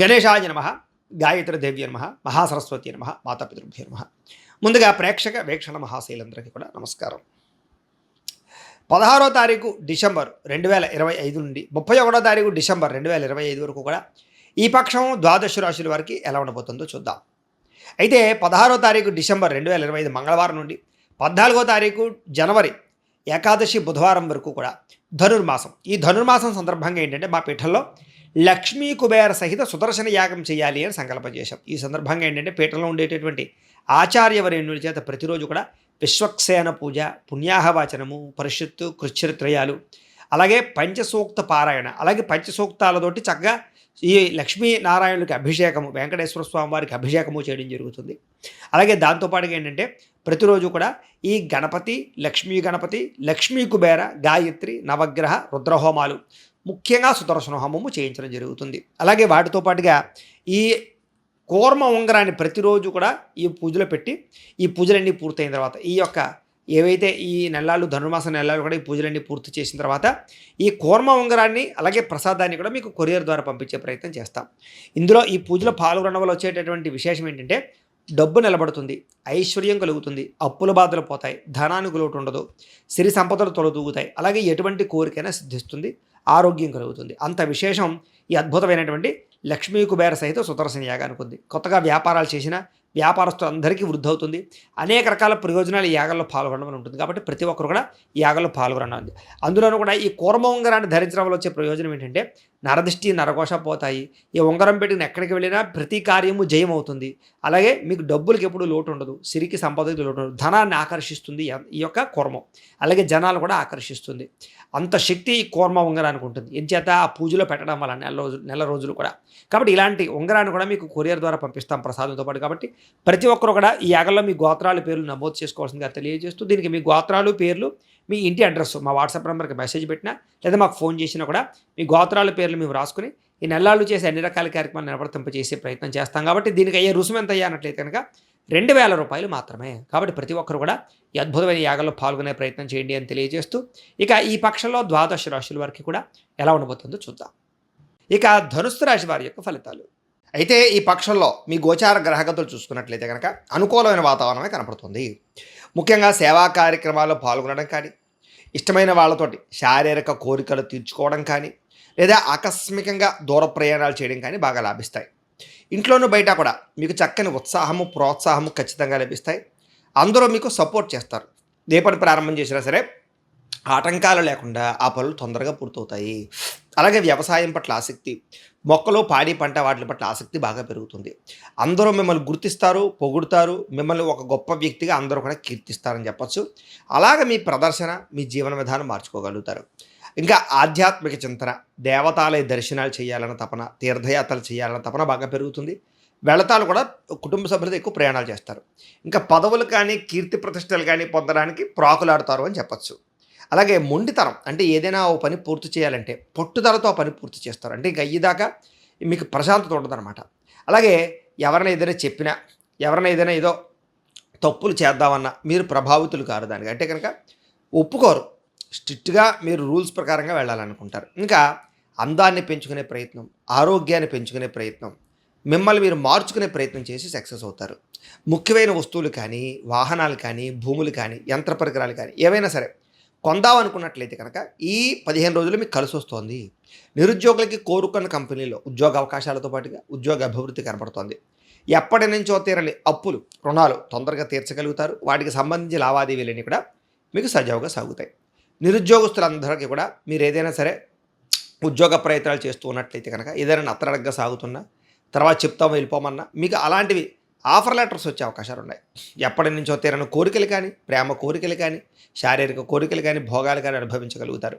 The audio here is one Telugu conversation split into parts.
గణేశాయ నమ గాయత్రి దేవ్య నమ మహాసరస్వతి నమ మాతాపితృభ్య నమ. ముందుగా ప్రేక్షక వీక్షణ మహాశైలందరికీ కూడా నమస్కారం. పదహారో తారీఖు డిసెంబర్ రెండు వేల ఇరవై ఐదు నుండి ముప్పై ఒకటో తారీఖు డిసెంబర్ రెండు వేల ఇరవై ఐదు వరకు కూడా ఈ పక్షం ద్వాదశ రాశుల వారికి ఎలా ఉండబోతుందో చూద్దాం. అయితే పదహారో తారీఖు డిసెంబర్ రెండు వేల ఇరవై ఐదు మంగళవారం నుండి పద్నాలుగో తారీఖు జనవరి ఏకాదశి బుధవారం వరకు కూడా ధనుర్మాసం. ఈ ధనుర్మాసం సందర్భంగా ఏంటంటే మా పీఠంలో లక్ష్మీ కుబేర సహిత సుదర్శన యాగం చేయాలి అని సంకల్పం చేశాం. ఈ సందర్భంగా ఏంటంటే పీఠంలో ఉండేటటువంటి ఆచార్యవరేణుడి చేత ప్రతిరోజు కూడా విశ్వక్సేన పూజ పుణ్యాహవాచనము పరిషత్తు కృచ్యత్రయాలు అలాగే పంచసూక్త పారాయణ అలాగే పంచసూక్తాలతోటి చక్కగా ఈ లక్ష్మీనారాయణుడికి అభిషేకము వెంకటేశ్వర స్వామి వారికి అభిషేకము చేయడం జరుగుతుంది. అలాగే దాంతోపాటుగా ఏంటంటే ప్రతిరోజు కూడా ఈ గణపతి లక్ష్మీ గణపతి లక్ష్మీ కుబేర గాయత్రి నవగ్రహ రుద్రహోమాలు ముఖ్యంగా సుదర్శన హోమము చేయించడం జరుగుతుంది. అలాగే వాటితో పాటుగా ఈ కూర్మ ఉంగరాన్ని ప్రతిరోజు కూడా ఈ పూజలో పెట్టి ఈ పూజలన్నీ పూర్తయిన తర్వాత ఈ యొక్క ఏవైతే ఈ నెలలు ధనుర్మాస నెలలు కూడా ఈ పూజలన్నీ పూర్తి చేసిన తర్వాత ఈ కూర్మ ఉంగరాన్ని అలాగే ప్రసాదాన్ని కూడా మీకు కొరియర్ ద్వారా పంపించే ప్రయత్నం చేస్తాం. ఇందులో ఈ పూజలో పాల్గొనడం వల్ల వచ్చేటటువంటి విశేషం ఏంటంటే డబ్బు నిలబడుతుంది ఐశ్వర్యం కలుగుతుంది అప్పుల బాధలు పోతాయి ధనానికి లోటు ఉండదు సిరి సంపదలు తొలదూగుతాయి అలాగే ఎటువంటి కోరికైనా సిద్ధిస్తుంది ఆరోగ్యం కలుగుతుంది. అంత విశేషం ఈ అద్భుతమైనటువంటి లక్ష్మీ కుబేర సహిత సుదర్శన యాగానికి ఉంది. కొత్తగా వ్యాపారాలు చేసిన వ్యాపారస్తులందరికీ వృద్ధి అవుతుంది అనేక రకాల ప్రయోజనాలు ఈ యాగంలో పాల్గొనడం అని ఉంటుంది. కాబట్టి ప్రతి ఒక్కరు కూడా ఈ యాగంలో పాల్గొనడం. అందులోనూ కూడా ఈ కూర్మ ఉంగరాన్ని ధరించడం వల్ల వచ్చే ప్రయోజనం ఏంటంటే నరదృష్టి నరకోశ పోతాయి. ఈ ఉంగరం పెట్టిన ఎక్కడికి వెళ్ళినా ప్రతి కార్యము జయం అవుతుంది అలాగే మీకు డబ్బులకి ఎప్పుడు లోటు ఉండదు. సిరికి సంపదకి లోటు ఉండదు. ధనాన్ని ఆకర్షిస్తుంది ఈ యొక్క కూర్మం. అలాగే జనాలు కూడా ఆకర్షిస్తుంది. అంత శక్తి ఈ కూర్మ ఉంగరానికి ఉంటుంది. ఎంచేత ఆ పూజలో పెట్టడం వల్ల నెల రోజులు నెల రోజులు కూడా. కాబట్టి ఇలాంటి ఉంగరాన్ని కూడా మీకు కొరియర్ ద్వారా పంపిస్తాం ప్రసాదంతో పాటు. కాబట్టి ప్రతి ఒక్కరు కూడా ఈ యాగంలో మీ గోత్రాల పేర్లు నమోదు చేసుకోవాల్సిందిగా తెలియజేస్తూ దీనికి మీ గోత్రాలు పేర్లు మీ ఇంటి అడ్రస్ మా వాట్సాప్ నెంబర్కి మెసేజ్ పెట్టినా లేదా మాకు ఫోన్ చేసినా కూడా మీ గోత్రాల పేర్లు మేము రాసుకుని ఈ నెలలు చేసే అన్ని రకాల కార్యక్రమాలు నిలబడతింపజేసే ప్రయత్నం చేస్తాం. కాబట్టి దీనికి అయ్యే రుసుము ఎంత అయ్యానట్లయితే కనుక రెండు వేల రూపాయలు మాత్రమే. కాబట్టి ప్రతి ఒక్కరు కూడా ఈ అద్భుతమైన యాగంలో పాల్గొనే ప్రయత్నం చేయండి అని తెలియజేస్తూ ఇక ఈ పక్షంలో ద్వాదశ రాశుల వారికి కూడా ఎలా ఉండబోతుందో చూద్దాం. ఇక ధనుస్సు రాశి వారి యొక్క ఫలితాలు. అయితే ఈ పక్షంలో మీ గోచార గ్రహగతులు చూసుకున్నట్లయితే కనుక అనుకూలమైన వాతావరణమే కనపడుతుంది. ముఖ్యంగా సేవా కార్యక్రమాల్లో పాల్గొనడం కానీ ఇష్టమైన వాళ్ళతోటి శారీరక కోరికలు తీర్చుకోవడం కానీ లేదా ఆకస్మికంగా దూర ప్రయాణాలు చేయడం కానీ బాగా లాభిస్తాయి. ఇంట్లోనూ బయట కూడా మీకు చక్కని ఉత్సాహము ప్రోత్సాహము ఖచ్చితంగా లభిస్తాయి. అందరూ మీకు సపోర్ట్ చేస్తారు. ఏ పని ప్రారంభం చేసినా సరే ఆటంకాలు లేకుండా ఆ పనులు తొందరగా పూర్తవుతాయి. అలాగే వ్యవసాయం పట్ల ఆసక్తి మొక్కలు పాడి పంట వాటి పట్ల ఆసక్తి బాగా పెరుగుతుంది. అందరూ మిమ్మల్ని గుర్తిస్తారు పొగుడుతారు. మిమ్మల్ని ఒక గొప్ప వ్యక్తిగా అందరూ కూడా కీర్తిస్తారని చెప్పచ్చు. అలాగే మీ ప్రదర్శన మీ జీవన విధానం మార్చుకోగలుగుతారు. ఇంకా ఆధ్యాత్మిక చింతన దేవతాలయ దర్శనాలు చేయాలన్న తపన తీర్థయాత్రలు చేయాలన్న తపన బాగా పెరుగుతుంది. వెళతాలు కూడా కుటుంబ సభ్యులతో ఎక్కువ ప్రయాణాలు చేస్తారు. ఇంకా పదవులు కానీ కీర్తి ప్రతిష్టలు కానీ పొందడానికి ప్రాకులాడతారు అని చెప్పచ్చు. అలాగే మొండితనం అంటే ఏదైనా ఓ పని పూర్తి చేయాలంటే పట్టుదలతో ఆ పని పూర్తి చేస్తారు. అంటే ఇంకా అయ్యేదాకా మీకు ప్రశాంతత ఉండదన్నమాట. అలాగే ఎవరైనా ఏదైనా చెప్పినా ఎవరైనా ఏదైనా ఏదో తప్పులు చేద్దామన్నా మీరు ప్రభావితులు కారు దానికి. అంటే కనుక ఒప్పుకోరు. స్ట్రిక్ట్గా మీరు రూల్స్ ప్రకారంగా వెళ్ళాలనుకుంటారు. ఇంకా అందాన్ని పెంచుకునే ప్రయత్నం ఆరోగ్యాన్ని పెంచుకునే ప్రయత్నం మిమ్మల్ని మీరు మార్చుకునే ప్రయత్నం చేసి సక్సెస్ అవుతారు. ముఖ్యమైన వస్తువులు కానీ వాహనాలు కానీ భూములు కానీ యంత్ర పరికరాలు కానీ ఏవైనా సరే కొందాం అనుకున్నట్లయితే కనుక ఈ పదిహేను రోజులు మీకు కలిసి వస్తోంది. నిరుద్యోగులకి కోరుకున్న కంపెనీలో ఉద్యోగ అవకాశాలతో పాటుగా ఉద్యోగ అభివృద్ధి కనపడుతోంది ఎప్పటి నుంచో తీరని అప్పులు రుణాలు తొందరగా తీర్చగలుగుతారు. వాటికి సంబంధించి లావాదేవీలన్నీ కూడా మీకు సజావుగా సాగుతాయి. నిరుద్యోగస్తులందరికీ కూడా మీరు ఏదైనా సరే ఉద్యోగ ప్రయత్నాలు చేస్తూ ఉన్నట్లయితే కనుక ఏదైనా నత్తనడగ్గా సాగుతున్నా తర్వాత చెప్తాం వెళ్ళిపోమన్నా మీకు అలాంటివి ఆఫర్ లెటర్స్ వచ్చే అవకాశాలు ఉన్నాయి. ఎప్పటి నుంచో తీరని కోరికలు కానీ ప్రేమ కోరికలు కానీ శారీరక కోరికలు కానీ భోగాలు కానీ అనుభవించగలుగుతారు.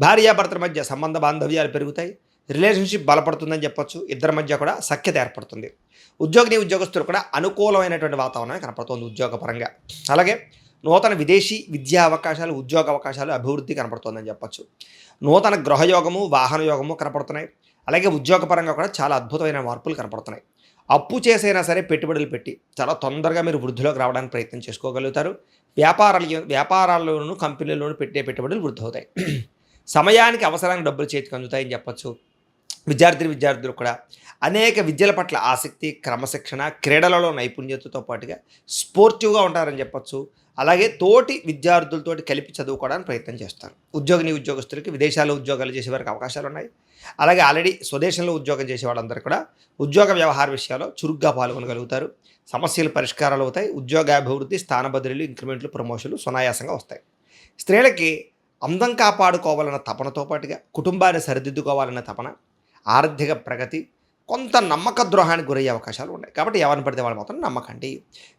భార్యాభర్తల మధ్య సంబంధ బాంధవ్యాలు పెరుగుతాయి. రిలేషన్షిప్ బలపడుతుందని చెప్పొచ్చు. ఇద్దరి మధ్య కూడా సఖ్యత ఏర్పడుతుంది. ఉద్యోగిని ఉద్యోగస్తులు కూడా అనుకూలమైనటువంటి వాతావరణం కనపడుతుంది ఉద్యోగపరంగా. అలాగే నూతన విదేశీ విద్యా అవకాశాలు ఉద్యోగ అవకాశాలు అభివృద్ధి కనపడుతుందని చెప్పొచ్చు. నూతన గృహయోగము వాహన యోగము కనపడుతున్నాయి. అలాగే ఉద్యోగపరంగా కూడా చాలా అద్భుతమైన మార్పులు కనపడుతున్నాయి. అప్పు చేసైనా సరే పెట్టుబడులు పెట్టి చాలా తొందరగా మీరు వృద్ధిలోకి రావడానికి ప్రయత్నం చేసుకోగలుగుతారు. వ్యాపారాలు వ్యాపారాల్లోనూ కంపెనీల్లోనూ పెట్టే పెట్టుబడులు వృద్ధి అవుతాయి సమయానికి అవసరానికి డబ్బులు చేతికి అందుతాయని చెప్పచ్చు. విద్యార్థి విద్యార్థులు కూడా అనేక విద్యల పట్ల ఆసక్తి క్రమశిక్షణ క్రీడలలో నైపుణ్యతతో పాటుగా స్పోర్టివ్గా ఉంటారని చెప్పచ్చు. అలాగే తోటి విద్యార్థులతోటి కలిపి చదువుకోవడానికి ప్రయత్నం చేస్తారు. ఉద్యోగిని ఉద్యోగస్తులకి విదేశాల్లో ఉద్యోగాలు చేసే వారికి అవకాశాలు ఉన్నాయి అలాగే ఆల్రెడీ స్వదేశంలో ఉద్యోగం చేసే వాళ్ళందరూ కూడా ఉద్యోగ వ్యవహార విషయాల్లో చురుగ్గా పాల్గొనగలుగుతారు. సమస్యలు పరిష్కారాలు అవుతాయి. ఉద్యోగాభివృద్ధి స్థానబదిలీలు ఇంక్రిమెంట్లు ప్రమోషన్లు సునాయాసంగా వస్తాయి. స్త్రీలకి అందం కాపాడుకోవాలన్న తపనతో పాటుగా కుటుంబాన్ని సరిదిద్దుకోవాలన్న తపన ఆర్థిక ప్రగతి కొంత నమ్మక ద్రోహానికి గురయ్యే అవకాశాలు ఉన్నాయి. కాబట్టి ఎవరిని పడితే వాళ్ళు మాత్రం నమ్మకండి.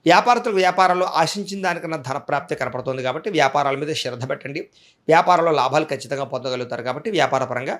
వ్యాపారస్తులకు వ్యాపారాలు ఆశించిన దానికన్నా ధనప్రాప్తి కనపడుతుంది కాబట్టి వ్యాపారాల మీద శ్రద్ధ పెట్టండి. వ్యాపారంలో లాభాలు ఖచ్చితంగా పొందగలుగుతారు కాబట్టి వ్యాపారపరంగా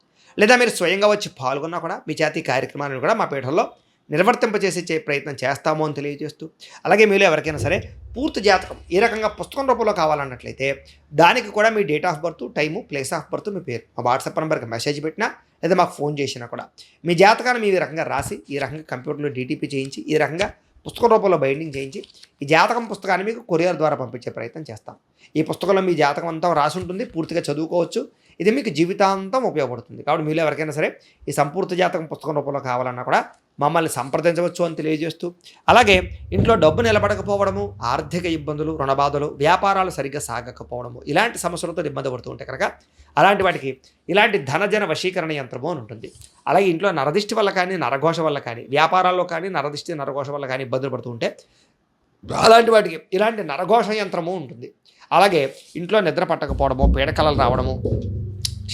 లేదా మీరు స్వయంగా వచ్చి పాల్గొన్నా కూడా మీ చేతి కార్యక్రమాలను కూడా మా పీఠంలో నిర్వర్తింపజేసే ప్రయత్నం చేస్తామో అని తెలియజేస్తూ అలాగే మీలో ఎవరికైనా సరే పూర్తి జాతకం ఈ రకంగా పుస్తకం రూపంలో కావాలన్నట్లయితే దానికి కూడా మీ date of birth time place of birth మీ పేరు మా వాట్సాప్ నెంబర్కి మెసేజ్ పెట్టినా లేదా మాకు ఫోన్ చేసినా కూడా మీ జాతకాన్ని మీ రకంగా రాసి ఈ రకంగా కంప్యూటర్లో డీటీపీ చేయించి ఈ రకంగా పుస్తక రూపంలో బైండింగ్ చేయించి ఈ జాతకం పుస్తకాన్ని మీకు కొరియర్ ద్వారా పంపించే ప్రయత్నం చేస్తాం. ఈ పుస్తకంలో మీ జాతకం అంతా రాసి ఉంటుంది పూర్తిగా చదువుకోవచ్చు. ఇది మీకు జీవితాంతం ఉపయోగపడుతుంది. కాబట్టి మీలో ఎవరికైనా సరే ఈ సంపూర్తి జాతకం పుస్తకం రూపంలో కావాలన్నా కూడా మమ్మల్ని సంప్రదించవచ్చు అని తెలియజేస్తూ అలాగే ఇంట్లో డబ్బు నిలబడకపోవడము ఆర్థిక ఇబ్బందులు రుణబాధలు వ్యాపారాలు సరిగ్గా సాగకపోవడము ఇలాంటి సమస్యలతో ఇబ్బంది పడుతూ ఉంటే కనుక అలాంటి వాటికి ఇలాంటి ధనజన వశీకరణ యంత్రము అని ఉంటుంది. అలాగే ఇంట్లో నరదిష్టి వల్ల కానీ నరఘోష వల్ల కానీ వ్యాపారాల్లో కానీ నరదిష్టి నరఘోష వల్ల కానీ ఇబ్బందులు పడుతూ ఉంటే అలాంటి వాటికి ఇలాంటి నరఘోష యంత్రము ఉంటుంది. అలాగే ఇంట్లో నిద్ర పట్టకపోవడము పీడకలలు రావడము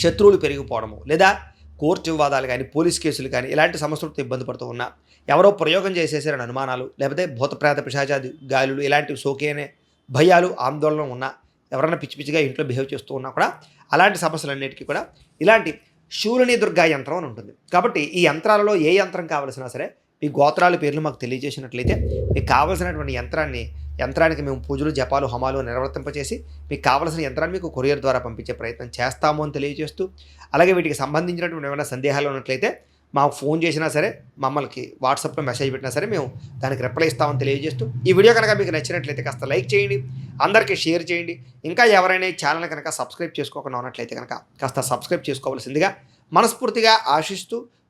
శత్రువులు పెరిగిపోవడము లేదా కోర్టు వివాదాలు కానీ పోలీస్ కేసులు కానీ ఇలాంటి సమస్యలతో ఇబ్బంది పడుతూ ఉన్నా ఎవరో ప్రయోగం చేసేసారని అనుమానాలు లేకపోతే భూతప్రేత పిశాచాది గాలులు ఇలాంటివి సోకేనే భయాలు ఆందోళన ఉన్నా ఎవరైనా పిచ్చి పిచ్చిగా ఇంట్లో బిహేవ్ చేస్తూ ఉన్నా కూడా అలాంటి సమస్యలన్నిటికీ కూడా ఇలాంటి శూలిని దుర్గా యంత్రం అని ఉంటుంది. కాబట్టి ఈ యంత్రాలలో ఏ యంత్రం కావలసినా సరే మీ గోత్రాల పేర్లు మాకు తెలియజేసినట్లయితే మీకు కావలసినటువంటి యంత్రాన్ని యంత్రానికి మేము పూజలు జపాలు హమాలు నిర్వర్తింపచేసి మీకు కావలసిన యంత్రాన్ని మీకు కొరియర్ ద్వారా పంపించే ప్రయత్నం చేస్తాము అని తెలియజేస్తూ అలాగే వీటికి సంబంధించినటువంటి ఏమైనా సందేహాలు ఉన్నట్లయితే మాకు ఫోన్ చేసినా సరే మమ్మల్ని వాట్సాప్లో మెసేజ్ పెట్టినా సరే మేము దానికి రిప్లై ఇస్తామని తెలియజేస్తూ ఈ వీడియో కనుక మీకు నచ్చినట్లయితే కాస్త లైక్ చేయండి అందరికీ షేర్ చేయండి. ఇంకా ఎవరైనా ఛానల్ కనుక సబ్స్క్రైబ్ చేసుకోకుండా ఉన్నట్లయితే కనుక కాస్త సబ్స్క్రైబ్ చేసుకోవాల్సిందిగా మనస్ఫూర్తిగా ఆశిస్తూ